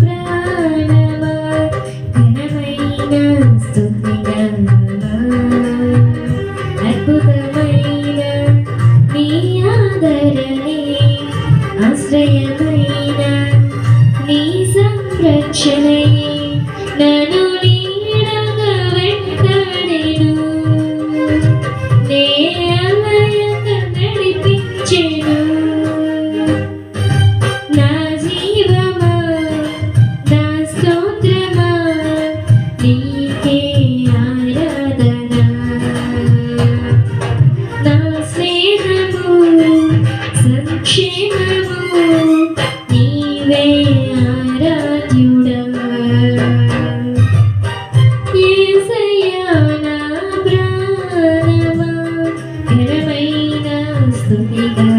ప్రాణవా ఘనమైన స్తుతి గమా అద్భుతమైన నీ ఆదరణే ఆశ్రయమైన సంరక్షణయే నన్ను నీడగా వెంటాడెను నే అలయక నడిపించెను. నా జీవమా నా స్తోత్రమా నీకే ఆరాధన. నా స్నేహము సంక్షేమము conmigo.